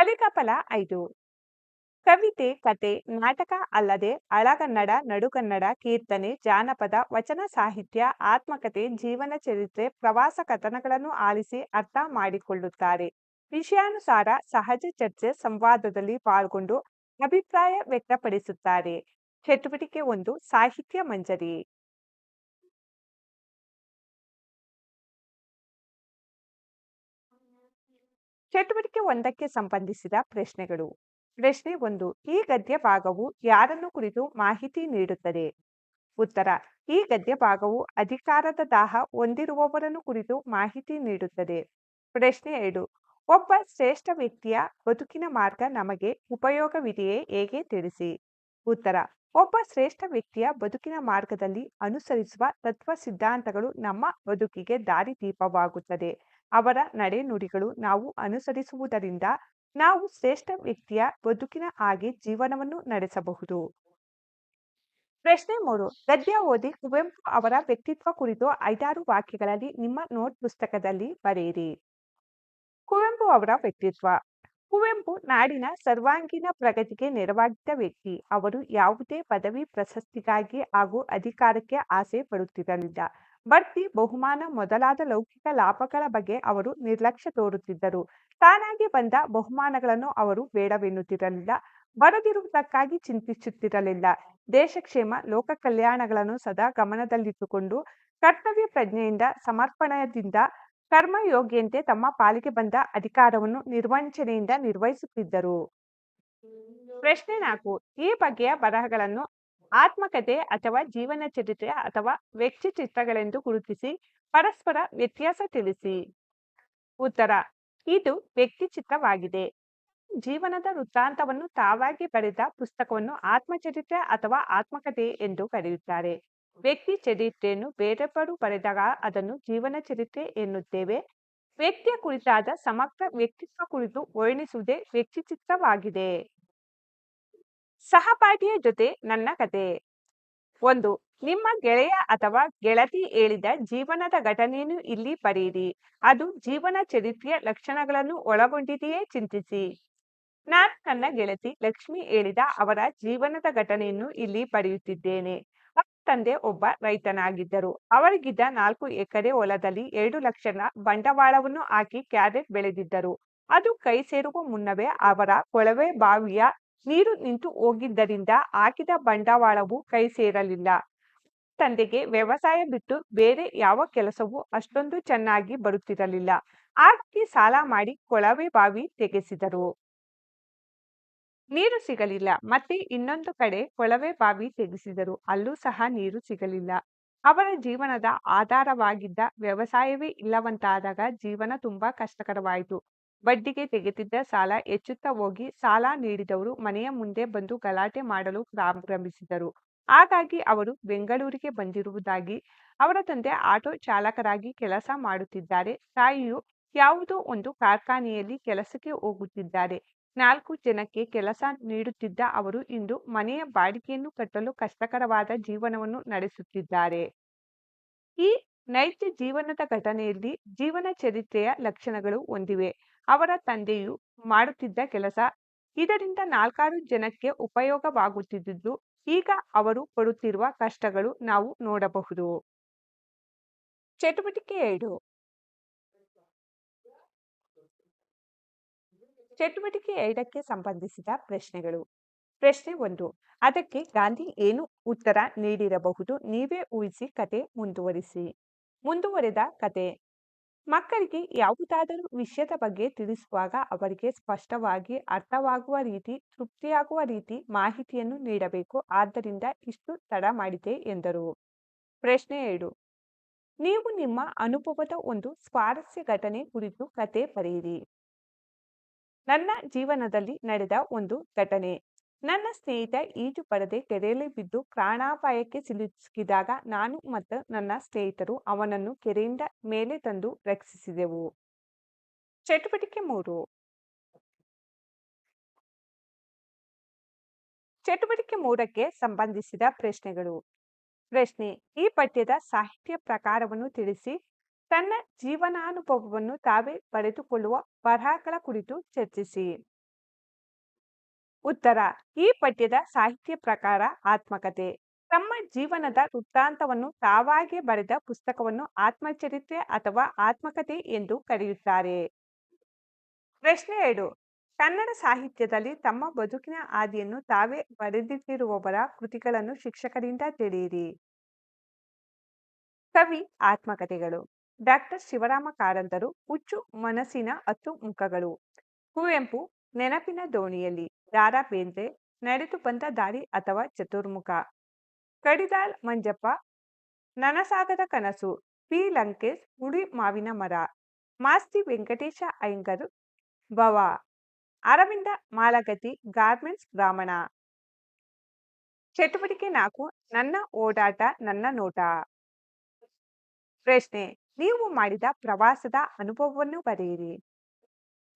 ಕಲಿಕಾಫಲ ಐದು. ಕವಿತೆ, ಕತೆ, ನಾಟಕ ಅಲ್ಲದೆ ಅಳಗನ್ನಡ, ನಡುಗನ್ನಡ, ಕೀರ್ತನೆ, ಜಾನಪದ, ವಚನ ಸಾಹಿತ್ಯ, ಆತ್ಮಕತೆ, ಜೀವನ ಚರಿತ್ರೆ, ಪ್ರವಾಸ ಕಥನಗಳನ್ನು ಆಲಿಸಿ ಅರ್ಥ ಮಾಡಿಕೊಳ್ಳುತ್ತಾರೆ. ವಿಷಯಾನುಸಾರ ಸಹಜ ಚರ್ಚೆ ಸಂವಾದದಲ್ಲಿ ಪಾಲ್ಗೊಂಡು ಅಭಿಪ್ರಾಯ ವ್ಯಕ್ತಪಡಿಸುತ್ತಾರೆ. ಚಟುವಟಿಕೆ ಒಂದು ಸಾಹಿತ್ಯ ಮಂಜರಿ. ಚಟುವಟಿಕೆ ಒಂದಕ್ಕೆ ಸಂಬಂಧಿಸಿದ ಪ್ರಶ್ನೆಗಳು. ಪ್ರಶ್ನೆ ಒಂದು, ಈ ಗದ್ಯ ಭಾಗವು ಯಾರನ್ನು ಕುರಿತು ಮಾಹಿತಿ ನೀಡುತ್ತದೆ? ಉತ್ತರ, ಈ ಗದ್ಯ ಭಾಗವು ಅಧಿಕಾರದ ದಾಹ ಹೊಂದಿರುವವರನ್ನು ಕುರಿತು ಮಾಹಿತಿ ನೀಡುತ್ತದೆ. ಪ್ರಶ್ನೆ ಎರಡು, ಒಬ್ಬ ಶ್ರೇಷ್ಠ ವ್ಯಕ್ತಿಯ ಬದುಕಿನ ಮಾರ್ಗ ನಮಗೆ ಉಪಯೋಗವಿದೆಯೇ ಹೇಗೆ ತಿಳಿಸಿ? ಉತ್ತರ, ಒಬ್ಬ ಶ್ರೇಷ್ಠ ವ್ಯಕ್ತಿಯ ಬದುಕಿನ ಮಾರ್ಗದಲ್ಲಿ ಅನುಸರಿಸುವ ತತ್ವ ಸಿದ್ಧಾಂತಗಳು ನಮ್ಮ ಬದುಕಿಗೆ ದಾರಿದೀಪವಾಗುತ್ತದೆ. ಅವರ ನಡೆನುಡಿಗಳು ನಾವು ಅನುಸರಿಸುವುದರಿಂದ ನಾವು ಶ್ರೇಷ್ಠ ವ್ಯಕ್ತಿಯ ಬದುಕಿನ ಹಾಗೆ ಜೀವನವನ್ನು ನಡೆಸಬಹುದು. ಪ್ರಶ್ನೆ ಮೂರು. ಗದ್ಯ ಓದಿ ಕುವೆಂಪು ಅವರ ವ್ಯಕ್ತಿತ್ವ ಕುರಿತು ಐದಾರು ವಾಕ್ಯಗಳಲ್ಲಿ ನಿಮ್ಮ ನೋಟ್ ಪುಸ್ತಕದಲ್ಲಿ ಬರೆಯಿರಿ. ಕುವೆಂಪು ಅವರ ವ್ಯಕ್ತಿತ್ವ. ಕುವೆಂಪು ನಾಡಿನ ಸರ್ವಾಂಗೀಣ ಪ್ರಗತಿಗೆ ನೆರವಾಗಿದ್ದ ವ್ಯಕ್ತಿ. ಅವರು ಯಾವುದೇ ಪದವಿ ಪ್ರಶಸ್ತಿಗಾಗಿ ಹಾಗೂ ಅಧಿಕಾರಕ್ಕೆ ಆಸೆ ಪಡುತ್ತಿರಲಿಲ್ಲ. ಬಡ್ತಿ ಬಹುಮಾನ ಮೊದಲಾದ ಲೌಕಿಕ ಲಾಭಗಳ ಬಗ್ಗೆ ಅವರು ನಿರ್ಲಕ್ಷ್ಯ ತೋರುತ್ತಿದ್ದರು. ತಾನಾಗಿ ಬಂದ ಬಹುಮಾನಗಳನ್ನು ಅವರು ಬೇಡವೆನ್ನುತ್ತಿರಲಿಲ್ಲ. ಬರದಿರುವುದಕ್ಕಾಗಿ ಚಿಂತಿಸುತ್ತಿರಲಿಲ್ಲ. ದೇಶಕ್ಷೇಮ ಲೋಕ ಕಲ್ಯಾಣಗಳನ್ನು ಸದಾ ಗಮನದಲ್ಲಿಟ್ಟುಕೊಂಡು ಕರ್ತವ್ಯ ಪ್ರಜ್ಞೆಯಿಂದ ಸಮರ್ಪಣದಿಂದ ಕರ್ಮಯೋಗ್ಯಂತೆ ತಮ್ಮ ಪಾಲಿಗೆ ಬಂದ ಅಧಿಕಾರವನ್ನು ನಿರ್ವಂಚನೆಯಿಂದ ನಿರ್ವಹಿಸುತ್ತಿದ್ದರು. ಪ್ರಶ್ನೆ ನಾಲ್ಕು. ಈ ಬಗೆಯ ಬರಹಗಳನ್ನು ಆತ್ಮಕಥೆ ಅಥವಾ ಜೀವನ ಚರಿತ್ರೆ ಅಥವಾ ವ್ಯಕ್ತಿ ಚಿತ್ರಗಳೆಂದು ಗುರುತಿಸಿ ಪರಸ್ಪರ ವ್ಯತ್ಯಾಸ ತಿಳಿಸಿ. ಉತ್ತರ, ಇದು ವ್ಯಕ್ತಿ ಚಿತ್ರವಾಗಿದೆ. ಜೀವನದ ವೃತ್ತಾಂತವನ್ನು ತಾವಾಗಿ ಬರೆದ ಪುಸ್ತಕವನ್ನು ಆತ್ಮಚರಿತ್ರೆ ಅಥವಾ ಆತ್ಮಕಥೆ ಎಂದು ಕರೆಯುತ್ತಾರೆ. ವ್ಯಕ್ತಿ ಚರಿತ್ರೆಯನ್ನು ಬೇರೊಬ್ಬರು ಬರೆದಾಗ ಅದನ್ನು ಜೀವನ ಚರಿತ್ರೆ ಎನ್ನುತ್ತೇವೆ. ವ್ಯಕ್ತಿಯ ಕುರಿತಾದ ಸಮಗ್ರ ವ್ಯಕ್ತಿತ್ವ ಕುರಿತು ವರ್ಣಿಸುವುದೇ ವ್ಯಕ್ತಿ ಚಿತ್ರವಾಗಿದೆ. ಸಹಪಾಠಿಯ ಜೊತೆ ನನ್ನ ಕತೆ. ಒಂದು, ನಿಮ್ಮ ಗೆಳೆಯ ಅಥವಾ ಗೆಳತಿ ಹೇಳಿದ ಜೀವನದ ಘಟನೆಯನ್ನು ಇಲ್ಲಿ ಬರೆಯಿರಿ. ಅದು ಜೀವನ ಚರಿತ್ರೆಯ ಲಕ್ಷಣಗಳನ್ನು ಒಳಗೊಂಡಿದೆಯೇ ಚಿಂತಿಸಿ. ನಾನು ನನ್ನ ಗೆಳತಿ ಲಕ್ಷ್ಮಿ ಹೇಳಿದ ಅವರ ಜೀವನದ ಘಟನೆಯನ್ನು ಇಲ್ಲಿ ಬರೆಯುತ್ತಿದ್ದೇನೆ. ಅವರ ತಂದೆ ಒಬ್ಬ ರೈತನಾಗಿದ್ದರು. ಅವರಿಗಿದ್ದ ನಾಲ್ಕು ಎಕರೆ ಹೊಲದಲ್ಲಿ ಎರಡು ಲಕ್ಷ ಬಂಡವಾಳವನ್ನು ಹಾಕಿ ಕ್ಯಾರೆಟ್ ಬೆಳೆದಿದ್ದರು. ಅದು ಕೈ ಸೇರುವ ಮುನ್ನವೇ ಅವರ ಕೊಳವೆ ಬಾವಿಯ ನೀರು ನಿಂತು ಹೋಗಿದ್ದರಿಂದ ಹಾಕಿದ ಬಂಡವಾಳವು ಕೈ ಸೇರಲಿಲ್ಲ. ತಂದೆಗೆ ವ್ಯವಸಾಯ ಬಿಟ್ಟು ಬೇರೆ ಯಾವ ಕೆಲಸವೂ ಅಷ್ಟೊಂದು ಚೆನ್ನಾಗಿ ಬರುತ್ತಿರಲಿಲ್ಲ. ಆರ್ತಿ ಸಾಲ ಮಾಡಿ ಕೊಳವೆ ಬಾವಿ ತೆಗೆಸಿದರು. ನೀರು ಸಿಗಲಿಲ್ಲ. ಮತ್ತೆ ಇನ್ನೊಂದು ಕಡೆ ಕೊಳವೆ ಬಾವಿ ತೆಗೆಸಿದರು. ಅಲ್ಲೂ ಸಹ ನೀರು ಸಿಗಲಿಲ್ಲ. ಅವರ ಜೀವನದ ಆಧಾರವಾಗಿದ್ದ ವ್ಯವಸಾಯವೇ ಇಲ್ಲವಂತಾದಾಗ ಜೀವನ ತುಂಬಾ ಕಷ್ಟಕರವಾಯಿತು. ಬಡ್ಡಿಗೆ ತೆಗೆದಿದ್ದ ಸಾಲ ಹೆಚ್ಚುತ್ತಾ ಹೋಗಿ ಸಾಲ ನೀಡಿದವರು ಮನೆಯ ಮುಂದೆ ಬಂದು ಗಲಾಟೆ ಮಾಡಲು ಪ್ರಾರಂಭಿಸಿದರು. ಹಾಗಾಗಿ ಅವರು ಬೆಂಗಳೂರಿಗೆ ಬಂದಿರುವುದಾಗಿ, ಅವರ ತಂದೆ ಆಟೋ ಚಾಲಕರಾಗಿ ಕೆಲಸ ಮಾಡುತ್ತಿದ್ದಾರೆ. ತಾಯಿಯು ಯಾವುದೋ ಒಂದು ಕಾರ್ಖಾನೆಯಲ್ಲಿ ಕೆಲಸಕ್ಕೆ ಹೋಗುತ್ತಿದ್ದಾರೆ. ನಾಲ್ಕು ಜನಕ್ಕೆ ಕೆಲಸ ನೀಡುತ್ತಿದ್ದ ಅವರು ಇಂದು ಮನೆಯ ಬಾಡಿಗೆಯನ್ನು ಕಟ್ಟಲು ಕಷ್ಟಕರವಾದ ಜೀವನವನ್ನು ನಡೆಸುತ್ತಿದ್ದಾರೆ. ಈ ನೈಜ ಜೀವನದ ಘಟನೆಯಲ್ಲಿ ಜೀವನ ಚರಿತ್ರೆಯ ಲಕ್ಷಣಗಳು ಹೊಂದಿವೆ ಅವರ ತಂದೆಯು ಮಾಡುತ್ತಿದ್ದ ಕೆಲಸ ಇದರಿಂದ ನಾಲ್ಕಾರು ಜನಕ್ಕೆ ಉಪಯೋಗವಾಗುತ್ತಿದ್ದುದು. ಈಗ ಅವರು ಪಡುತ್ತಿರುವ ಕಷ್ಟಗಳು ನಾವು ನೋಡಬಹುದು. ಚಟುವಟಿಕೆ ಎರಡು. ಚಟುವಟಿಕೆ ಎರಡಕ್ಕೆ ಸಂಬಂಧಿಸಿದ ಪ್ರಶ್ನೆಗಳು. ಪ್ರಶ್ನೆ ಒಂದು, ಅದಕ್ಕೆ ಗಾಂಧಿ ಏನು ಉತ್ತರ ನೀಡಿರಬಹುದು? ನೀವೇ ಊಹಿಸಿ, ಕತೆ ಮುಂದುವರಿಸಿ. ಮುಂದುವರೆದ ಕತೆ. ಮಕ್ಕಳಿಗೆ ಯಾವುದಾದರೂ ವಿಷಯದ ಬಗ್ಗೆ ತಿಳಿಸುವಾಗ ಅವರಿಗೆ ಸ್ಪಷ್ಟವಾಗಿ ಅರ್ಥವಾಗುವ ರೀತಿ, ತೃಪ್ತಿಯಾಗುವ ರೀತಿ ಮಾಹಿತಿಯನ್ನು ನೀಡಬೇಕು. ಆದ್ದರಿಂದ ಇಷ್ಟು ತಡ ಮಾಡಿದೆ ಎಂದರು. ಪ್ರಶ್ನೆ ಎರಡು. ನೀವು ನಿಮ್ಮ ಅನುಭವದ ಒಂದು ಸ್ವಾರಸ್ಯ ಘಟನೆ ಕುರಿತು ಕತೆ ಬರೆಯಿರಿ. ನನ್ನ ಜೀವನದಲ್ಲಿ ನಡೆದ ಒಂದು ಘಟನೆ. ನನ್ನ ಸ್ನೇಹಿತ ಈಜು ಪಡೆದೆ ಕೆರೆಯಲ್ಲಿ ಬಿದ್ದು ಪ್ರಾಣಾಪಾಯಕ್ಕೆ ಸಿಲುಕಿದಾಗ ನಾನು ಮತ್ತು ನನ್ನ ಸ್ನೇಹಿತರು ಅವನನ್ನು ಕೆರೆಯಿಂದ ಮೇಲೆ ತಂದು ರಕ್ಷಿಸಿದೆವು. ಚಟುವಟಿಕೆ ಮೂರು. ಚಟುವಟಿಕೆ ಮೂರಕ್ಕೆ ಸಂಬಂಧಿಸಿದ ಪ್ರಶ್ನೆಗಳು. ಪ್ರಶ್ನೆ, ಈ ಪಠ್ಯದ ಸಾಹಿತ್ಯ ಪ್ರಕಾರವನ್ನು ತಿಳಿಸಿ, ತನ್ನ ಜೀವನಾನುಭವವನ್ನು ತಾವೇ ಪಡೆದುಕೊಳ್ಳುವ ಬರಹಗಳ ಕುರಿತು ಚರ್ಚಿಸಿ. ಉತ್ತರ, ಈ ಪಠ್ಯದ ಸಾಹಿತ್ಯ ಪ್ರಕಾರ ಆತ್ಮಕತೆ. ತಮ್ಮ ಜೀವನದ ವೃತ್ತಾಂತವನ್ನು ತಾವಾಗೇ ಬರೆದ ಪುಸ್ತಕವನ್ನು ಆತ್ಮಚರಿತ್ರೆ ಅಥವಾ ಆತ್ಮಕತೆ ಎಂದು ಕರೆಯುತ್ತಾರೆ. ಪ್ರಶ್ನೆ ಎರಡು, ಕನ್ನಡ ಸಾಹಿತ್ಯದಲ್ಲಿ ತಮ್ಮ ಬದುಕಿನ ಹಾದಿಯನ್ನು ತಾವೇ ಬರೆದಿಟ್ಟಿರುವವರ ಕೃತಿಗಳನ್ನು ಶಿಕ್ಷಕರಿಂದ ತಿಳಿಯಿರಿ. ಕವಿ ಆತ್ಮಕಥೆಗಳು ಡಾಕ್ಟರ್ ಶಿವರಾಮ ಕಾರಂತರು, ಹುಚ್ಚು ಮನಸ್ಸಿನ ಹತ್ತು ಮುಖಗಳು. ಕುವೆಂಪು, ನೆನಪಿನ ದೋಣಿಯಲ್ಲಿ. ದಾರಾ ಬೇಂದ್ರೆ ನಡೆದು ಬಂದ ದಾರಿ ಅಥವಾ ಚತುರ್ಮುಖ. ಕಡಿದಾಳ್ ಮಂಜಪ್ಪ, ನನಸಾಗದ ಕನಸು, ಪಿ. ಲಂಕೇಶ್ ಹುಳಿ ಮಾವಿನ ಮರ, ಮಾಸ್ತಿ ವೆಂಕಟೇಶ ಅಯ್ಯಂಗರು ಭವ, ಅರವಿಂದ ಮಾಲಗತಿ ಗಾರ್ಮೆಂಟ್ಸ್ ಬ್ರಾಹ್ಮಣ ಚಟುವಟಿಕೆ ನಾಲ್ಕು, ನನ್ನ ಓಡಾಟ, ನನ್ನ ನೋಟ. ಪ್ರಶ್ನೆ, ನೀವು ಮಾಡಿದ ಪ್ರವಾಸದ ಅನುಭವವನ್ನು ಬರೆಯಿರಿ.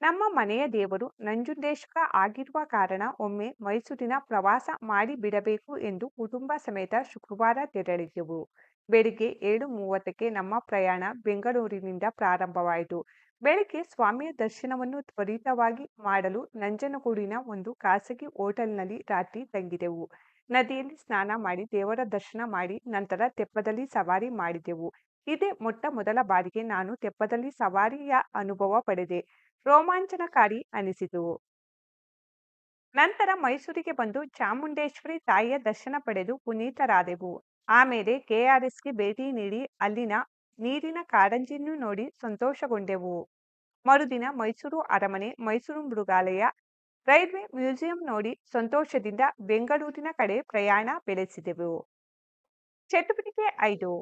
ನಮ್ಮ ಮನೆಯ ದೇವರು ನಂಜುಂಡೇಶ್ವರ ಆಗಿರುವ ಕಾರಣ ಒಮ್ಮೆ ಮೈಸೂರಿನ ಪ್ರವಾಸ ಮಾಡಿ ಬಿಡಬೇಕು ಎಂದು ಕುಟುಂಬ ಸಮೇತ ಶುಕ್ರವಾರ ತೆರಳಿದೆವು. ಬೆಳಿಗ್ಗೆ ಏಳು ಮೂವತ್ತಕ್ಕೆ ನಮ್ಮ ಪ್ರಯಾಣ ಬೆಂಗಳೂರಿನಿಂದ ಪ್ರಾರಂಭವಾಯಿತು. ಬೆಳಿಗ್ಗೆ ಸ್ವಾಮಿಯ ದರ್ಶನವನ್ನು ತ್ವರಿತವಾಗಿ ಮಾಡಲು ನಂಜನಗೂಡಿನ ಒಂದು ಖಾಸಗಿ ಹೋಟೆಲ್ನಲ್ಲಿ ರಾತ್ರಿ ತಂಗಿದೆವು. ನದಿಯಲ್ಲಿ ಸ್ನಾನ ಮಾಡಿ ದೇವರ ದರ್ಶನ ಮಾಡಿ ನಂತರ ತೆಪ್ಪದಲ್ಲಿ ಸವಾರಿ ಮಾಡಿದೆವು. ಇದೇ ಮೊಟ್ಟ ಮೊದಲ ಬಾರಿಗೆ ನಾನು ತೆಪ್ಪದಲ್ಲಿ ಸವಾರಿಯ ಅನುಭವ ಪಡೆದೆ. ರೋಮಾಂಚನಕಾರಿ ಅನಿಸಿತು ನಂತರ ಮೈಸೂರಿಗೆ ಬಂದು ಚಾಮುಂಡೇಶ್ವರಿ ತಾಯಿಯ ದರ್ಶನ ಪಡೆದು ಪುನೀತರಾದೆವು. ಆಮೇಲೆ ಕೆಆರ್ಎಸ್ಗೆ ಭೇಟಿ ನೀಡಿ ಅಲ್ಲಿನ ನೀರಿನ ಕಾರಂಜಿಯನ್ನು ನೋಡಿ ಸಂತೋಷಗೊಂಡೆವು. ಮರುದಿನ ಮೈಸೂರು ಅರಮನೆ, ಮೈಸೂರು ಮೃಗಾಲಯ, ರೈಲ್ವೆ ಮ್ಯೂಸಿಯಂ ನೋಡಿ ಸಂತೋಷದಿಂದ ಬೆಂಗಳೂರಿನ ಕಡೆ ಪ್ರಯಾಣ ಬೆಳೆಸಿದೆವು. ಚಟುವಟಿಕೆ ಐದು.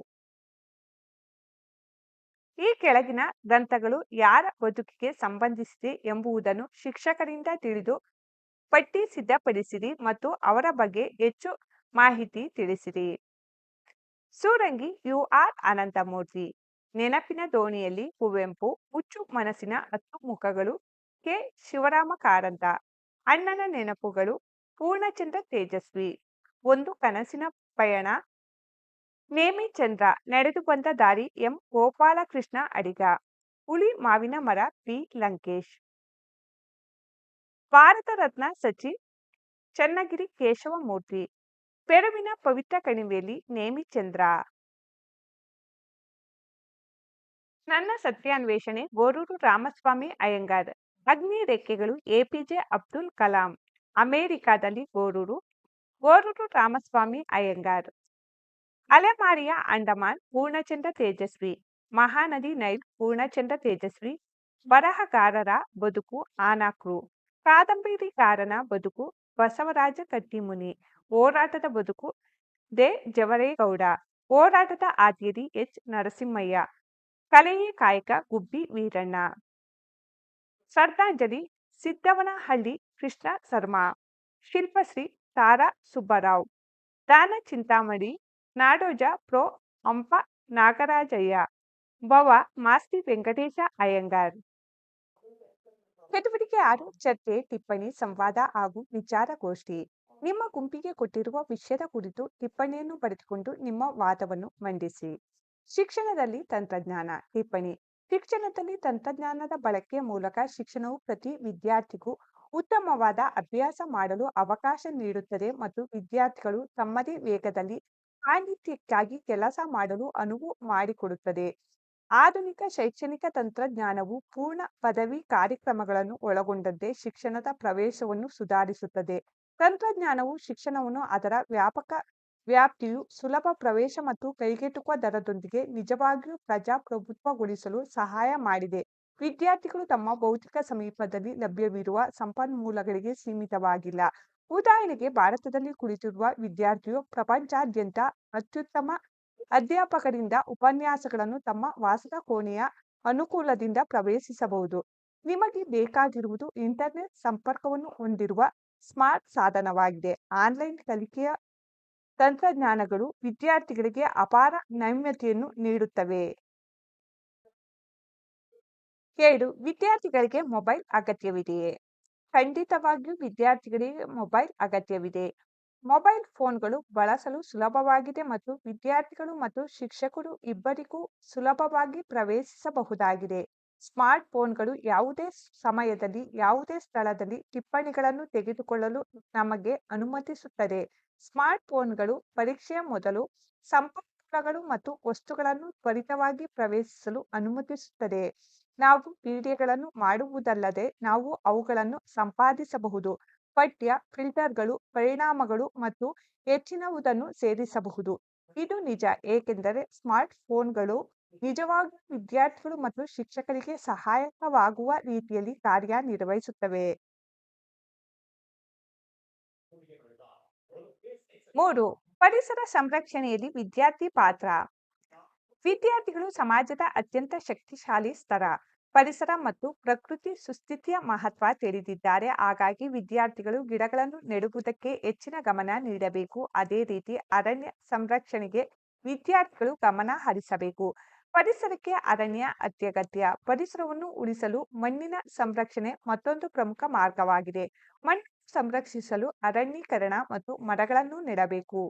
ಈ ಕೆಳಗಿನ ಗ್ರಂಥಗಳು ಯಾರ ಬದುಕಿಗೆ ಸಂಬಂಧಿಸಿದೆ ಎಂಬುದನ್ನು ಶಿಕ್ಷಕರಿಂದ ತಿಳಿದು ಪಟ್ಟಿ ಸಿದ್ಧಪಡಿಸಿರಿ ಮತ್ತು ಅವರ ಬಗ್ಗೆ ಹೆಚ್ಚು ಮಾಹಿತಿ ತಿಳಿಸಿರಿ. Surangi U R Ananthamurthy. ನೆನಪಿನ ದೋಣಿಯಲ್ಲಿ ಕುವೆಂಪು, ಹುಚ್ಚು ಮನಸ್ಸಿನ ಹತ್ತು ಮುಖಗಳು ಕೆ. ಶಿವರಾಮ ಕಾರಂತ ಅಣ್ಣನ ನೆನಪುಗಳು ಪೂರ್ಣಚಂದ್ರ ತೇಜಸ್ವಿ. ಒಂದು ಕನಸಿನ ಪಯಣ ನೇಮಿಚಂದ್ರ ನಡೆದು ಬಂದ ದಾರಿ ಎಂ. ಗೋಪಾಲಕೃಷ್ಣ ಅಡಿಗ. ಹುಳಿ ಮಾವಿನ ಮರ ಪಿ ಲಂಕೇಶ್. ಭಾರತ ರತ್ನ ಸಚಿನ್ ಚನ್ನಗಿರಿ ಕೇಶವಮೂರ್ತಿ ಪೆರುವಿನ ಪವಿತ್ರ ಕಣಿವೆಯಲ್ಲಿ ನೇಮಿಚಂದ್ರ ನನ್ನ ಸತ್ಯಾನ್ವೇಷಣೆ ಗೋರೂರು ರಾಮಸ್ವಾಮಿ ಅಯ್ಯಂಗಾರ್. ಅಗ್ನಿ ರೆಕ್ಕೆಗಳು ಎಪಿಜೆ ಅಬ್ದುಲ್ ಕಲಾಂ. ಅಮೆರಿಕಾದಲ್ಲಿ ಗೋರೂರು. ಗೋರೂರು ರಾಮಸ್ವಾಮಿ ಅಯ್ಯಂಗಾರ್. ಅಲೆಮಾರಿಯ ಅಂಡಮಾನ್ ಪೂರ್ಣಚಂದ್ರ ತೇಜಸ್ವಿ ಮಹಾನದಿ ನೈಲ್ ಪೂರ್ಣಚಂದ್ರ ತೇಜಸ್ವಿ ಬರಹಗಾರರ ಬದುಕು ಆನಾಕ್ರು ಕಾದಂಬರಿಕಾರನ ಬದುಕು ಬಸವರಾಜ ಕಟ್ಟಿಮುನಿ ಹೋರಾಟದ ಬದುಕು ದೆ ಜವರೇಗೌಡ ಹೋರಾಟದ ಆದ್ಯರಿ ಎಚ್ ನರಸಿಂಹಯ್ಯ ಕಲೆಯೇ ಕಾಯಕ ಗುಬ್ಬಿ ವೀರಣ್ಣ ಶ್ರದ್ಧಾಂಜಲಿ ಸಿದ್ದವನಹಳ್ಳಿ ಕೃಷ್ಣ ಶರ್ಮಾ ಶಿಲ್ಪಶ್ರೀ ತಾರಾ ಸುಬ್ಬರಾವ್ ದಾನ ಚಿಂತಾಮಣಿ ನಾಡೋಜ ಪ್ರೊ ಹಂಪ ನಾಗರಾಜಯ್ಯ, ಭವ ಮಾಸ್ತಿ ವೆಂಕಟೇಶ ಅಯ್ಯಂಗಾರ್. ಚಟುವಟಿಕೆ ಆರು, ಚರ್ಚೆ, ಟಿಪ್ಪಣಿ, ಸಂವಾದ ಹಾಗೂ ವಿಚಾರಗೋಷ್ಠಿ. ನಿಮ್ಮ ಗುಂಪಿಗೆ ಕೊಟ್ಟಿರುವ ವಿಷಯದ ಕುರಿತು ಟಿಪ್ಪಣಿಯನ್ನು ಬರೆದುಕೊಂಡು ನಿಮ್ಮ ವಾದವನ್ನು ಮಂಡಿಸಿ. ಶಿಕ್ಷಣದಲ್ಲಿ ತಂತ್ರಜ್ಞಾನ, ಟಿಪ್ಪಣಿ. ಶಿಕ್ಷಣದಲ್ಲಿ ತಂತ್ರಜ್ಞಾನದ ಬಳಕೆ ಮೂಲಕ ಶಿಕ್ಷಣವು ಪ್ರತಿ ವಿದ್ಯಾರ್ಥಿಗೂ ಉತ್ತಮವಾದ ಅಭ್ಯಾಸ ಮಾಡಲು ಅವಕಾಶ ನೀಡುತ್ತದೆ ಮತ್ತು ವಿದ್ಯಾರ್ಥಿಗಳು ತಮ್ಮದೇ ವೇಗದಲ್ಲಿ ಪಾಂಡಿತ್ಯಕ್ಕಾಗಿ ಕೆಲಸ ಮಾಡಲು ಅನುವು ಮಾಡಿಕೊಡುತ್ತದೆ. ಆಧುನಿಕ ಶೈಕ್ಷಣಿಕ ತಂತ್ರಜ್ಞಾನವು ಪೂರ್ಣ ಪದವಿ ಕಾರ್ಯಕ್ರಮಗಳನ್ನು ಒಳಗೊಂಡಂತೆ ಶಿಕ್ಷಣದ ಪ್ರವೇಶವನ್ನು ಸುಧಾರಿಸುತ್ತದೆ. ತಂತ್ರಜ್ಞಾನವು ಶಿಕ್ಷಣವನ್ನು ಅದರ ವ್ಯಾಪಕ ವ್ಯಾಪ್ತಿಯು ಸುಲಭ ಪ್ರವೇಶ ಮತ್ತು ಕೈಗೆಟುಕುವ ದರದೊಂದಿಗೆ ನಿಜವಾಗಿಯೂ ಪ್ರಜಾಪ್ರಭುತ್ವಗೊಳಿಸಲು ಸಹಾಯ ಮಾಡಿದೆ. ವಿದ್ಯಾರ್ಥಿಗಳು ತಮ್ಮ ಭೌತಿಕ ಸಮೀಪದಲ್ಲಿ ಲಭ್ಯವಿರುವ ಸಂಪನ್ಮೂಲಗಳಿಗೆ ಸೀಮಿತವಾಗಿಲ್ಲ. ಉದಾಹರಣೆಗೆ ಭಾರತದಲ್ಲಿ ಕುಳಿತಿರುವ ವಿದ್ಯಾರ್ಥಿಯು ಪ್ರಪಂಚಾದ್ಯಂತ ಅತ್ಯುತ್ತಮ ಅಧ್ಯಾಪಕರಿಂದ ಉಪನ್ಯಾಸಗಳನ್ನು ತಮ್ಮ ವಾಸದ ಕೋಣೆಯ ಅನುಕೂಲದಿಂದ ಪ್ರವೇಶಿಸಬಹುದು. ನಿಮಗೆ ಬೇಕಾಗಿರುವುದು ಇಂಟರ್ನೆಟ್ ಸಂಪರ್ಕವನ್ನು ಹೊಂದಿರುವ ಸ್ಮಾರ್ಟ್ ಸಾಧನವಾಗಿದೆ. ಆನ್ಲೈನ್ ಕಲಿಕೆಯ ತಂತ್ರಜ್ಞಾನಗಳು ವಿದ್ಯಾರ್ಥಿಗಳಿಗೆ ಅಪಾರ ನೈಮ್ಯತೆಯನ್ನು ನೀಡುತ್ತವೆ. ಏಳು ವಿದ್ಯಾರ್ಥಿಗಳಿಗೆ ಮೊಬೈಲ್ ಅಗತ್ಯವಿದೆಯೇ? ಖಂಡಿತವಾಗಿಯೂ ವಿದ್ಯಾರ್ಥಿಗಳಿಗೆ ಮೊಬೈಲ್ ಅಗತ್ಯವಿದೆ. ಮೊಬೈಲ್ ಫೋನ್ಗಳು ಬಳಸಲು ಸುಲಭವಾಗಿದೆ ಮತ್ತು ವಿದ್ಯಾರ್ಥಿಗಳು ಮತ್ತು ಶಿಕ್ಷಕರು ಇಬ್ಬರಿಗೂ ಸುಲಭವಾಗಿ ಪ್ರವೇಶಿಸಬಹುದಾಗಿದೆ. ಸ್ಮಾರ್ಟ್ ಫೋನ್ಗಳು ಯಾವುದೇ ಸಮಯದಲ್ಲಿ, ಯಾವುದೇ ಸ್ಥಳದಲ್ಲಿ ಟಿಪ್ಪಣಿಗಳನ್ನು ತೆಗೆದುಕೊಳ್ಳಲು ನಮಗೆ ಅನುಮತಿಸುತ್ತದೆ. ಸ್ಮಾರ್ಟ್ ಫೋನ್ಗಳು ಪರೀಕ್ಷೆಯ ಮೊದಲು ಸಂಪನ್ಮೂಲಗಳು ಮತ್ತು ವಸ್ತುಗಳನ್ನು ತ್ವರಿತವಾಗಿ ಪ್ರವೇಶಿಸಲು ಅನುಮತಿಸುತ್ತದೆ. ನಾವು ವಿಡಿಯೋಗಳನ್ನು ಮಾಡುವುದಲ್ಲದೆ ನಾವು ಅವುಗಳನ್ನು ಸಂಪಾದಿಸಬಹುದು. ಪಠ್ಯ, ಫಿಲ್ಟರ್ಗಳು, ಪರಿಣಾಮಗಳು ಮತ್ತು ಹೆಚ್ಚಿನವುದನ್ನು ಸೇರಿಸಬಹುದು. ಇದು ನಿಜ, ಏಕೆಂದರೆ ಸ್ಮಾರ್ಟ್ ಫೋನ್ಗಳು ನಿಜವಾಗಿ ವಿದ್ಯಾರ್ಥಿಗಳು ಮತ್ತು ಶಿಕ್ಷಕರಿಗೆ ಸಹಾಯಕವಾಗುವ ರೀತಿಯಲ್ಲಿ ಕಾರ್ಯನಿರ್ವಹಿಸುತ್ತವೆ. ಮೂರು, ಪರಿಸರ ಸಂರಕ್ಷಣೆಯಲ್ಲಿ ವಿದ್ಯಾರ್ಥಿ ಪಾತ್ರ. ವಿದ್ಯಾರ್ಥಿಗಳು ಸಮಾಜದ ಅತ್ಯಂತ ಶಕ್ತಿಶಾಲಿ ಸ್ತರ ಪರಿಸರ ಮತ್ತು ಪ್ರಕೃತಿ ಸುಸ್ಥಿತಿಯ ಮಹತ್ವ ತಿಳಿದಿದ್ದಾರೆ. ಹಾಗಾಗಿ ವಿದ್ಯಾರ್ಥಿಗಳು ಗಿಡಗಳನ್ನು ನೆಡುವುದಕ್ಕೆ ಹೆಚ್ಚಿನ ಗಮನ ನೀಡಬೇಕು. ಅದೇ ರೀತಿ ಅರಣ್ಯ ಸಂರಕ್ಷಣೆಗೆ ವಿದ್ಯಾರ್ಥಿಗಳು ಗಮನ ಹರಿಸಬೇಕು. ಪರಿಸರಕ್ಕೆ ಅರಣ್ಯ ಅತ್ಯಗತ್ಯ. ಪರಿಸರವನ್ನು ಉಳಿಸಲು ಮಣ್ಣಿನ ಸಂರಕ್ಷಣೆ ಮತ್ತೊಂದು ಪ್ರಮುಖ ಮಾರ್ಗವಾಗಿದೆ. ಮಣ್ಣು ಸಂರಕ್ಷಿಸಲು ಅರಣ್ಯೀಕರಣ ಮತ್ತು ಮರಗಳನ್ನು ನೆಡಬೇಕು.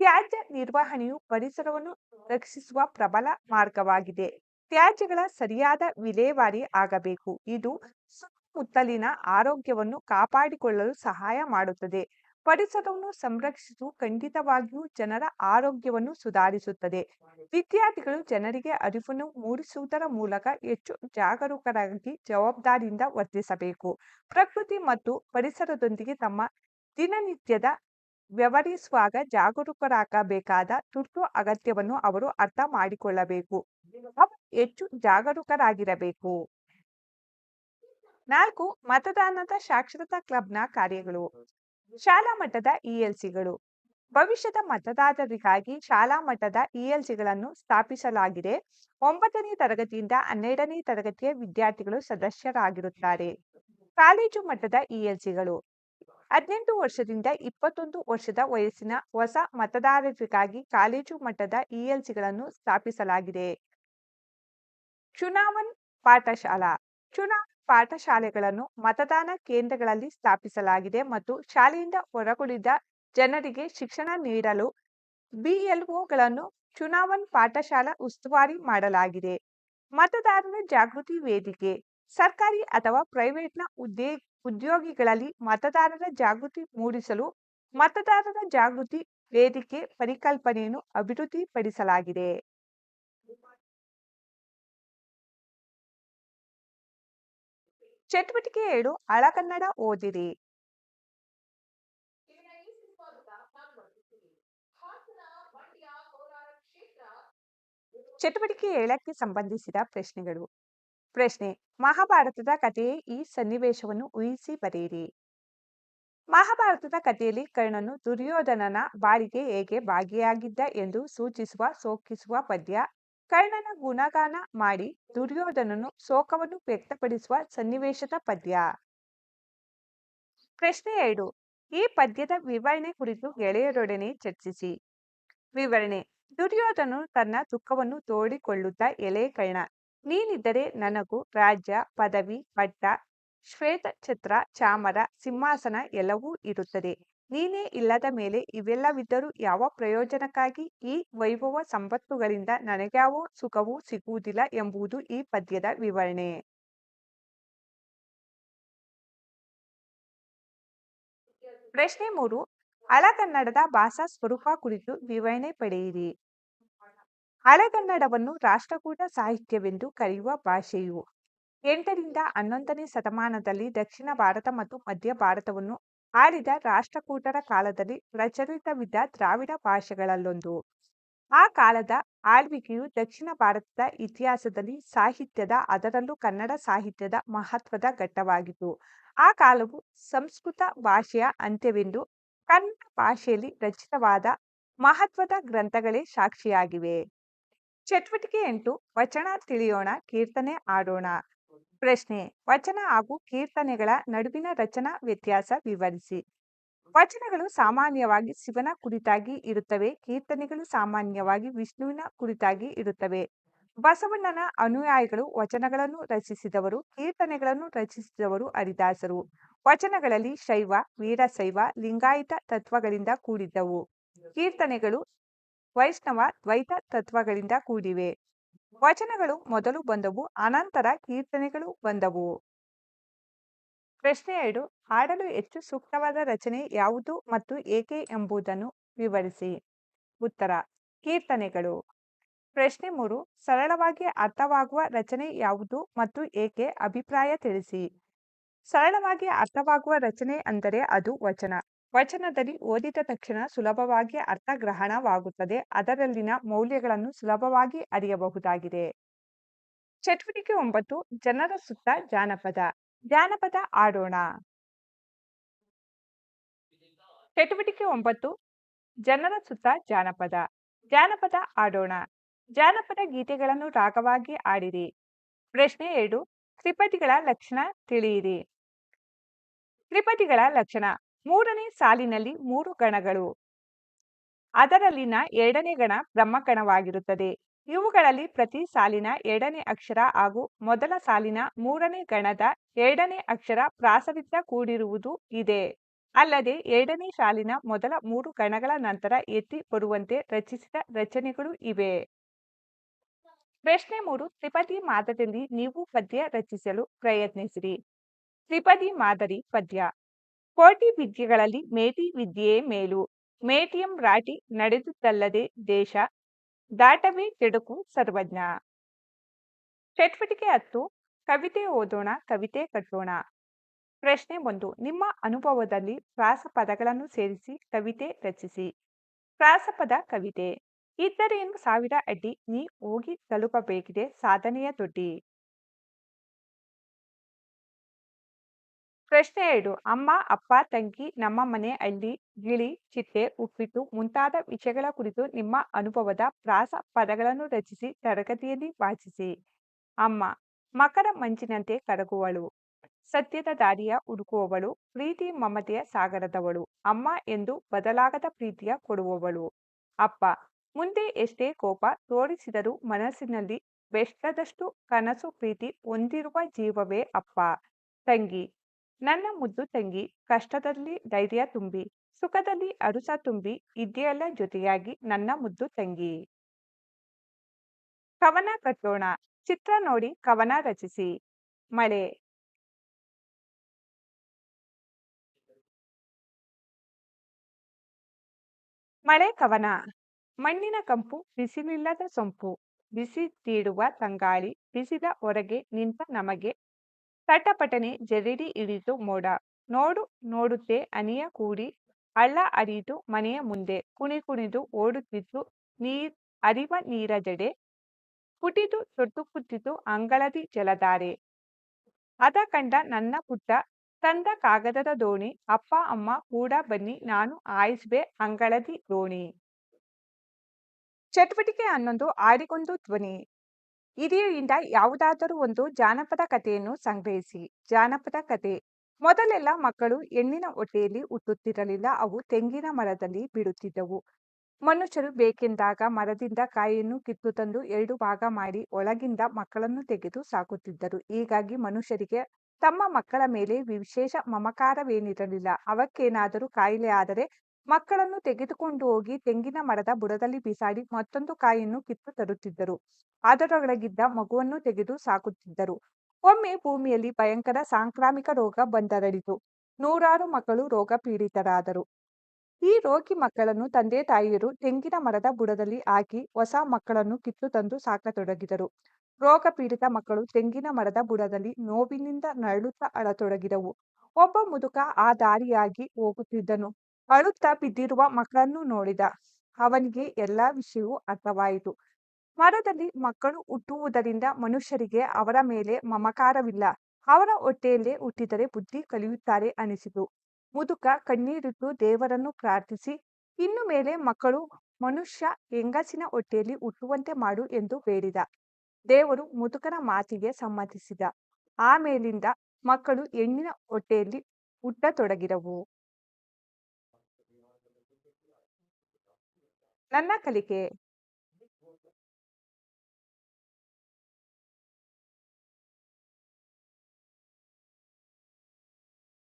ತ್ಯಾಜ್ಯ ನಿರ್ವಹಣೆಯು ಪರಿಸರವನ್ನು ರಕ್ಷಿಸುವ ಪ್ರಬಲ ಮಾರ್ಗವಾಗಿದೆ. ತ್ಯಾಜ್ಯಗಳ ಸರಿಯಾದ ವಿಲೇವಾರಿ ಆಗಬೇಕು. ಇದು ಸುತ್ತಮುತ್ತಲಿನ ಆರೋಗ್ಯವನ್ನು ಕಾಪಾಡಿಕೊಳ್ಳಲು ಸಹಾಯ ಮಾಡುತ್ತದೆ. ಪರಿಸರವನ್ನು ಸಂರಕ್ಷಿಸು ಖಂಡಿತವಾಗಿಯೂ ಜನರ ಆರೋಗ್ಯವನ್ನು ಸುಧಾರಿಸುತ್ತದೆ. ವಿದ್ಯಾರ್ಥಿಗಳು ಜನರಿಗೆ ಅರಿವನ್ನು ಮೂಡಿಸುವುದರ ಮೂಲಕ ಹೆಚ್ಚು ಜಾಗರೂಕರಾಗಿ ಜವಾಬ್ದಾರಿಯಿಂದ ವರ್ತಿಸಬೇಕು. ಪ್ರಕೃತಿ ಮತ್ತು ಪರಿಸರದೊಂದಿಗೆ ತಮ್ಮ ದಿನನಿತ್ಯದ ವ್ಯವಹರಿಸುವಾಗ ಜಾಗರೂಕರಾಗಬೇಕಾದ ತುರ್ತು ಅಗತ್ಯವನ್ನು ಅವರು ಅರ್ಥ ಮಾಡಿಕೊಳ್ಳಬೇಕು. ಹೆಚ್ಚು ಜಾಗರೂಕರಾಗಿರಬೇಕು. ನಾಲ್ಕು, ಮತದಾನದ ಸಾಕ್ಷರತಾ ಕ್ಲಬ್ನ ಕಾರ್ಯಗಳು. ಶಾಲಾ ಮಟ್ಟದ ಇಎಲ್ಸಿಗಳು ಭವಿಷ್ಯದ ಮತದಾರರಿಗಾಗಿ ಶಾಲಾ ಮಟ್ಟದ ಇಎಲ್ಸಿಗಳನ್ನು ಸ್ಥಾಪಿಸಲಾಗಿದೆ. ಒಂಬತ್ತನೇ ತರಗತಿಯಿಂದ ಹನ್ನೆರಡನೇ ತರಗತಿಯ ವಿದ್ಯಾರ್ಥಿಗಳು ಸದಸ್ಯರಾಗಿರುತ್ತಾರೆ. ಕಾಲೇಜು ಮಟ್ಟದ ಇಎಲ್ಸಿಗಳು ಹದಿನೆಂಟು ವರ್ಷದಿಂದ ಇಪ್ಪತ್ತೊಂದು ವರ್ಷದ ವಯಸ್ಸಿನ ಹೊಸ ಮತದಾರರಿಗಾಗಿ ಕಾಲೇಜು ಮಟ್ಟದ ಇಎಲ್ಸಿಗಳನ್ನು ಸ್ಥಾಪಿಸಲಾಗಿದೆ. ಚುನಾವಣ್ ಪಾಠಶಾಲಾ. ಚುನಾವಣಾ ಪಾಠಶಾಲೆಗಳನ್ನು ಮತದಾನ ಕೇಂದ್ರಗಳಲ್ಲಿ ಸ್ಥಾಪಿಸಲಾಗಿದೆ ಮತ್ತು ಶಾಲೆಯಿಂದ ಹೊರಗುಳಿದ ಜನರಿಗೆ ಶಿಕ್ಷಣ ನೀಡಲು ಬಿಎಲ್ಒಗಳನ್ನು ಚುನಾವಣ್ ಪಾಠಶಾಲಾ ಉಸ್ತುವಾರಿ ಮಾಡಲಾಗಿದೆ. ಮತದಾರರ ಜಾಗೃತಿ ವೇದಿಕೆ, ಸರ್ಕಾರಿ ಅಥವಾ ಪ್ರೈವೇಟ್ನ ಉದ್ದೇ ಉದ್ಯೋಗಿಗಳಲ್ಲಿ ಮತದಾರರ ಜಾಗೃತಿ ಮೂಡಿಸಲು ಮತದಾರರ ಜಾಗೃತಿ ವೇದಿಕೆ ಪರಿಕಲ್ಪನೆಯನ್ನು ಅಭಿವೃದ್ಧಿಪಡಿಸಲಾಗಿದೆ. ಚಟುವಟಿಕೆ ಎರಡು ಹಳಕನ್ನಡ ಓದಿರಿ. ಚಟುವಟಿಕೆ ಏಳಕ್ಕೆ ಸಂಬಂಧಿಸಿದ ಪ್ರಶ್ನೆಗಳು. ಪ್ರಶ್ನೆ, ಮಹಾಭಾರತದ ಕಥೆಯೇ ಈ ಸನ್ನಿವೇಶವನ್ನು ಊಹಿಸಿ ಬರೆಯಿರಿ. ಮಹಾಭಾರತದ ಕಥೆಯಲ್ಲಿ ಕರ್ಣನು ದುರ್ಯೋಧನನ ಬಾಳಿಗೆ ಹೇಗೆ ಭಾಗಿಯಾಗಿದ್ದ ಎಂದು ಸೂಚಿಸುವ ಸೋಕಿಸುವ ಪದ್ಯ, ಕರ್ಣನ ಗುಣಗಾನ ಮಾಡಿ ದುರ್ಯೋಧನನು ಶೋಕವನ್ನು ವ್ಯಕ್ತಪಡಿಸುವ ಸನ್ನಿವೇಶದ ಪದ್ಯ. ಪ್ರಶ್ನೆ ಎರಡು, ಈ ಪದ್ಯದ ವಿವರಣೆ ಕುರಿತು ಗೆಳೆಯರೊಡನೆ ಚರ್ಚಿಸಿ. ವಿವರಣೆ ದುರ್ಯೋಧನನು ತನ್ನ ದುಃಖವನ್ನು ತೋಡಿಕೊಳ್ಳುತ್ತಾ ಎಲೆ ಕರ್ಣ ನೀನಿದ್ದರೆ ನನಗೂ ರಾಜ್ಯ, ಪದವಿ, ಪಟ್ಟ, ಶ್ವೇತ ಛತ್ರ, ಚಾಮರ, ಸಿಂಹಾಸನ ಎಲ್ಲವೂ ಇರುತ್ತದೆ. ನೀನೇ ಇಲ್ಲದ ಮೇಲೆ ಇವೆಲ್ಲವಿದ್ದರೂ ಯಾವ ಪ್ರಯೋಜನಕ್ಕಾಗಿ? ಈ ವೈಭವ ಸಂಪತ್ತುಗಳಿಂದ ನನಗ್ಯಾವ ಸುಖವೂ ಸಿಗುವುದಿಲ್ಲ ಎಂಬುದು ಈ ಪದ್ಯದ ವಿವರಣೆ. ಪ್ರಶ್ನೆ ಮೂರು. ಹಳಗನ್ನಡದ ಭಾಷಾ ಸ್ವರೂಪ ಕುರಿತು ವಿವರಣೆ ಪಡೆಯಿರಿ. ಹಳೆಗನ್ನಡವನ್ನು ರಾಷ್ಟ್ರಕೂಟ ಸಾಹಿತ್ಯವೆಂದು ಕರೆಯುವ ಭಾಷೆಯು ಎಂಟರಿಂದ ಹನ್ನೊಂದನೇ ಶತಮಾನದಲ್ಲಿ ದಕ್ಷಿಣ ಭಾರತ ಮತ್ತು ಮಧ್ಯ ಭಾರತವನ್ನು ಆಳಿದ ರಾಷ್ಟ್ರಕೂಟರ ಕಾಲದಲ್ಲಿ ಪ್ರಚಲಿತವಿದ್ದ ದ್ರಾವಿಡ ಭಾಷೆಗಳಲ್ಲೊಂದು. ಆ ಕಾಲದ ಆಳ್ವಿಕೆಯು ದಕ್ಷಿಣ ಭಾರತದ ಇತಿಹಾಸದಲ್ಲಿ ಸಾಹಿತ್ಯದ, ಅದರಲ್ಲೂ ಕನ್ನಡ ಸಾಹಿತ್ಯದ ಮಹತ್ವದ ಘಟ್ಟವಾಗಿತ್ತು. ಆ ಕಾಲವು ಸಂಸ್ಕೃತ ಭಾಷೆಯ ಅಂತ್ಯವೆಂದು ಕನ್ನಡ ಭಾಷೆಯಲ್ಲಿ ರಚಿತವಾದ ಮಹತ್ವದ ಗ್ರಂಥಗಳೇ ಸಾಕ್ಷಿಯಾಗಿವೆ. ಚಟುವಟಿಕೆ ಎಂಟು, ವಚನ ತಿಳಿಯೋಣ, ಕೀರ್ತನೆ ಆಡೋಣ. ಪ್ರಶ್ನೆ, ವಚನ ಹಾಗೂ ಕೀರ್ತನೆಗಳ ನಡುವಿನ ರಚನಾ ವ್ಯತ್ಯಾಸ ವಿವರಿಸಿ. ವಚನಗಳು ಸಾಮಾನ್ಯವಾಗಿ ಶಿವನ ಕುರಿತಾಗಿ ಇರುತ್ತವೆ, ಕೀರ್ತನೆಗಳು ಸಾಮಾನ್ಯವಾಗಿ ವಿಷ್ಣುವಿನ ಕುರಿತಾಗಿ ಇರುತ್ತವೆ. ಬಸವಣ್ಣನ ಅನುಯಾಯಿಗಳು ವಚನಗಳನ್ನು ರಚಿಸಿದವರು, ಕೀರ್ತನೆಗಳನ್ನು ರಚಿಸಿದವರು ಹರಿದಾಸರು. ವಚನಗಳಲ್ಲಿ ಶೈವ ವೀರಶೈವ ಲಿಂಗಾಯತ ತತ್ವಗಳಿಂದ ಕೂಡಿದ್ದವು. ಕೀರ್ತನೆಗಳು ವೈಷ್ಣವ ದ್ವೈತ ತತ್ವಗಳಿಂದ ಕೂಡಿವೆ. ವಚನಗಳು ಮೊದಲು ಬಂದವು, ಅನಂತರ ಕೀರ್ತನೆಗಳು ಬಂದವು. ಪ್ರಶ್ನೆ ಎರಡು, ಹಾಡಲು ಹೆಚ್ಚು ಸೂಕ್ತವಾದ ರಚನೆ ಯಾವುದು ಮತ್ತು ಏಕೆ ಎಂಬುದನ್ನು ವಿವರಿಸಿ. ಉತ್ತರ, ಕೀರ್ತನೆಗಳು. ಪ್ರಶ್ನೆ ಮೂರು, ಸರಳವಾಗಿ ಅರ್ಥವಾಗುವ ರಚನೆ ಯಾವುದು ಮತ್ತು ಏಕೆ ಅಭಿಪ್ರಾಯ ತಿಳಿಸಿ. ಸರಳವಾಗಿ ಅರ್ಥವಾಗುವ ರಚನೆ ಅಂದರೆ ಅದು ವಚನ. ವಚನದಲ್ಲಿ ಓದಿದ ತಕ್ಷಣ ಸುಲಭವಾಗಿ ಅರ್ಥಗ್ರಹಣವಾಗುತ್ತದೆ. ಅದರಲ್ಲಿನ ಮೌಲ್ಯಗಳನ್ನು ಸುಲಭವಾಗಿ ಅರಿಯಬಹುದಾಗಿದೆ. ಚಟುವಟಿಕೆ ಒಂಬತ್ತು, ಜನರ ಸುತ್ತ ಜಾನಪದ. ಜಾನಪದ ಆಡೋಣ. ಚಟುವಟಿಕೆ ಒಂಬತ್ತು, ಜನರ ಸುತ್ತ ಜಾನಪದ. ಜಾನಪದ ಆಡೋಣ. ಜಾನಪದ ಗೀತೆಗಳನ್ನು ರಾಗವಾಗಿ ಆಡಿರಿ. ಪ್ರಶ್ನೆ ಎರಡು, ತ್ರಿಪದಿಗಳ ಲಕ್ಷಣ ತಿಳಿಯಿರಿ. ತ್ರಿಪದಿಗಳ ಲಕ್ಷಣ. ಮೂರನೇ ಸಾಲಿನಲ್ಲಿ ಮೂರು ಗಣಗಳು. ಅದರಲ್ಲಿನ ಎರಡನೇ ಗಣ ಬ್ರಹ್ಮಗಣವಾಗಿರುತ್ತದೆ. ಇವುಗಳಲ್ಲಿ ಪ್ರತಿ ಸಾಲಿನ ಎರಡನೇ ಅಕ್ಷರ ಹಾಗೂ ಮೊದಲ ಸಾಲಿನ ಮೂರನೇ ಗಣದ ಎರಡನೇ ಅಕ್ಷರ ಪ್ರಾಸದಿಂದ ಕೂಡಿರುವುದು ಇದೆ. ಅಲ್ಲದೆ ಎರಡನೇ ಸಾಲಿನ ಮೊದಲ ಮೂರು ಗಣಗಳ ನಂತರ ಎತ್ತಿ ಬರುವಂತೆ ರಚಿಸಿದ ರಚನೆಗಳು ಇವೆ. ಪ್ರಶ್ನೆ ಮೂರು, ತ್ರಿಪದಿ ಮಾದರಿಯಲ್ಲಿ ನೀವು ಪದ್ಯ ರಚಿಸಲು ಪ್ರಯತ್ನಿಸಿರಿ. ತ್ರಿಪದಿ ಮಾದರಿ ಪದ್ಯ. ಕೋಟಿ ವಿದ್ಯೆಗಳಲ್ಲಿ ಮೇಟಿ ವಿದ್ಯೆಯೇ ಮೇಲು. ಮೇಟಿಯಂ ರಾಟಿ ನಡೆದುದಲ್ಲದೆ ದೇಶ, ದಾಟವೇ ಕೆಡುಕು ಸರ್ವಜ್ಞ. ಚಟುವಟಿಕೆ ಹತ್ತು, ಕವಿತೆ ಓದೋಣ, ಕವಿತೆ ಕಟ್ಟೋಣ. ಪ್ರಶ್ನೆ ಒಂದು, ನಿಮ್ಮ ಅನುಭವದಲ್ಲಿ ಪ್ರಾಸ ಪದಗಳನ್ನು ಸೇರಿಸಿ ಕವಿತೆ ರಚಿಸಿ. ಪ್ರಾಸಪದ ಕವಿತೆ. ಇದ್ದರೇನು ಸಾವಿರ ಅಡ್ಡಿ ನೀ ಹೋಗಿ ತಲುಪಬೇಕಿದೆ ಸಾಧನೆಯ ದೊಡ್ಡಿ ಪ್ರಶ್ನೆ ಎರಡು, ಅಮ್ಮ, ಅಪ್ಪ, ತಂಗಿ, ನಮ್ಮ ಮನೆ, ಹಳ್ಳಿ, ಗಿಳಿ, ಚಿಟ್ಟೆ, ಉಪ್ಪಿಟ್ಟು ಮುಂತಾದ ವಿಷಯಗಳ ಕುರಿತು ನಿಮ್ಮ ಅನುಭವದ ಪ್ರಾಸ ಪದಗಳನ್ನು ರಚಿಸಿ ತರಗತಿಯಲ್ಲಿ ವಾಚಿಸಿ. ಅಮ್ಮ, ಮಕರ ಮಂಚಿನಂತೆ ಕರಗುವಳು. ಸತ್ಯದ ದಾರಿಯ ಹುಡುಕುವವಳು, ಪ್ರೀತಿ ಮಮತೆಯ ಸಾಗರದವಳು. ಅಮ್ಮ ಎಂದು ಬದಲಾಗದ ಪ್ರೀತಿಯ ಕೊಡುವವಳು. ಅಪ್ಪ, ಮುಂದೆ ಎಷ್ಟೇ ಕೋಪ ತೋರಿಸಿದರೂ ಮನಸ್ಸಿನಲ್ಲಿ ಬೆಷ್ಟದಷ್ಟು ಕನಸು ಪ್ರೀತಿ ಹೊಂದಿರುವ ಜೀವವೇ ಅಪ್ಪ. ತಂಗಿ ನನ್ನ ಮುದ್ದು ತಂಗಿ ಕಷ್ಟದಲ್ಲಿ ಧೈರ್ಯ ತುಂಬಿ, ಸುಖದಲ್ಲಿ ಅರುಸ ತುಂಬಿ ಇದೆಯಲ್ಲ ಜೊತೆಯಾಗಿ ನನ್ನ ಮುದ್ದು ತಂಗಿ. ಕವನ ಕಟ್ಟೋಣ, ಚಿತ್ರ ನೋಡಿ ಕವನ ರಚಿಸಿ. ಮಳೆ. ಮಳೆ ಕವನ. ಮಣ್ಣಿನ ಕಂಪು ಬಿಸಿಲಿಲ್ಲದ ಸೊಂಪು. ಬಿಸಿ ತೀಡುವ ತಂಗಾಳಿ, ಬಿಸಿದ ಹೊರಗೆ ನಿಂತ ನಮಗೆ ತಟಪಟನೆ ಜರಡಿ ಇಳಿತು ಮೋಡ. ನೋಡು, ನೋಡುತ್ತೆ ಅನಿಯ ಕೂಡಿ. ಹಳ್ಳ ಅರಿಯಿತು ಮನೆಯ ಮುಂದೆ. ಕುಣಿ ಕುಣಿದು ಓಡುತ್ತಿತ್ತು ನೀರ್, ಅರಿವ ನೀರ ಜಡೆ. ಪುಟಿದು ತೊಟ್ಟು ಪುಟ್ಟಿತು ಅಂಗಳದಿ ಜಲಧಾರೆ. ಅದ ಕಂಡ ನನ್ನ ಪುಟ್ಟ, ತಂದ ಕಾಗದದ ದೋಣಿ, ಅಪ್ಪ, ಅಮ್ಮ ಕೂಡ ಬನ್ನಿ, ನಾನು ಆಯಿಸ್ಬೆ ಅಂಗಳದಿ ದೋಣಿ. ಚಟುವಟಿಕೆ ಹನ್ನೊಂದು ಆಡಿಕೊಂದು ಧ್ವನಿ. ಹಿರಿಯರಿಂದ ಯಾವುದಾದರೂ ಒಂದು ಜಾನಪದ ಕಥೆಯನ್ನು ಸಂಗ್ರಹಿಸಿ. ಜಾನಪದ ಕಥೆ. ಮೊದಲೆಲ್ಲ ಮಕ್ಕಳು ಹೆಣ್ಣಿನ ಹೊಟ್ಟೆಯಲ್ಲಿ ಹುಟ್ಟುತ್ತಿರಲಿಲ್ಲ. ಅವು ತೆಂಗಿನ ಮರದಲ್ಲಿ ಬಿಡುತ್ತಿದ್ದವು. ಮನುಷ್ಯರು ಬೇಕೆಂದಾಗ ಮರದಿಂದ ಕಾಯಿಯನ್ನು ಕಿತ್ತು ತಂದು ಎರಡು ಭಾಗ ಮಾಡಿ ಒಳಗಿಂದ ಮಕ್ಕಳನ್ನು ತೆಗೆದು ಸಾಕುತ್ತಿದ್ದರು. ಹೀಗಾಗಿ ಮನುಷ್ಯರಿಗೆ ತಮ್ಮ ಮಕ್ಕಳ ಮೇಲೆ ವಿಶೇಷ ಮಮಕಾರವೇನಿರಲಿಲ್ಲ. ಅವಕ್ಕೇನಾದರೂ ಕಾಯಿಲೆ ಆದರೆ ಮಕ್ಕಳನ್ನು ತೆಗೆದುಕೊಂಡು ಹೋಗಿ ತೆಂಗಿನ ಮರದ ಬುಡದಲ್ಲಿ ಬಿಸಾಡಿ ಮತ್ತೊಂದು ಕಾಯಿಯನ್ನು ಕಿತ್ತು ತರುತ್ತಿದ್ದರು. ಅದರೊಳಗಿದ್ದ ಮಗುವನ್ನು ತೆಗೆದು ಸಾಕುತ್ತಿದ್ದರು. ಒಮ್ಮೆ ಭೂಮಿಯಲ್ಲಿ ಭಯಂಕರ ಸಾಂಕ್ರಾಮಿಕ ರೋಗ ಬಂದರಳಿತು. ನೂರಾರು ಮಕ್ಕಳು ರೋಗ ಪೀಡಿತರಾದರು ಈ ರೋಗಿ ಮಕ್ಕಳನ್ನು ತಂದೆ ತಾಯಿಯರು ತೆಂಗಿನ ಮರದ ಬುಡದಲ್ಲಿ ಹಾಕಿ ಹೊಸ ಮಕ್ಕಳನ್ನು ಕಿತ್ತು ತಂದು ಸಾಕತೊಡಗಿದರು. ರೋಗ ಪೀಡಿತ ಮಕ್ಕಳು ತೆಂಗಿನ ಮರದ ಬುಡದಲ್ಲಿ ನೋವಿನಿಂದ ನರಳುತ್ತಾ ಅಳತೊಡಗಿದವು ಒಬ್ಬ ಮುದುಕ ಆ ದಾರಿಯಾಗಿ ಹೋಗುತ್ತಿದ್ದನು. ಅಳುತ್ತಾ ಬಿದ್ದಿರುವ ಮಕ್ಕಳನ್ನು ನೋಡಿದ ಅವನಿಗೆ ಎಲ್ಲ ವಿಷಯವೂ ಅರ್ಥವಾಯಿತು. ಮರದಲ್ಲಿ ಮಕ್ಕಳು ಹುಟ್ಟುವುದರಿಂದ ಮನುಷ್ಯರಿಗೆ ಅವರ ಮೇಲೆ ಮಮಕಾರವಿಲ್ಲ. ಅವರ ಹೊಟ್ಟೆಯಲ್ಲೇ ಹುಟ್ಟಿದರೆ ಬುದ್ಧಿ ಕಲಿಯುತ್ತಾರೆ ಅನಿಸಿತು ಮುದುಕ ಕಣ್ಣೀರಿಟ್ಟು ದೇವರನ್ನು ಪ್ರಾರ್ಥಿಸಿ, ಇನ್ನು ಮೇಲೆ ಮಕ್ಕಳು ಮನುಷ್ಯ ಹೆಂಗಸಿನ ಹೊಟ್ಟೆಯಲ್ಲಿ ಹುಟ್ಟುವಂತೆ ಮಾಡು ಎಂದು ಬೇಡಿದ ದೇವರು ಮುದುಕನ ಮಾತಿಗೆ ಸಮ್ಮತಿಸಿದ. ಆಮೇಲಿಂದ ಮಕ್ಕಳು ಹೆಣ್ಣಿನ ಹೊಟ್ಟೆಯಲ್ಲಿ ಹುಟ್ಟತೊಡಗಿದವು. ನನ್ನ ಕಲಿಕೆ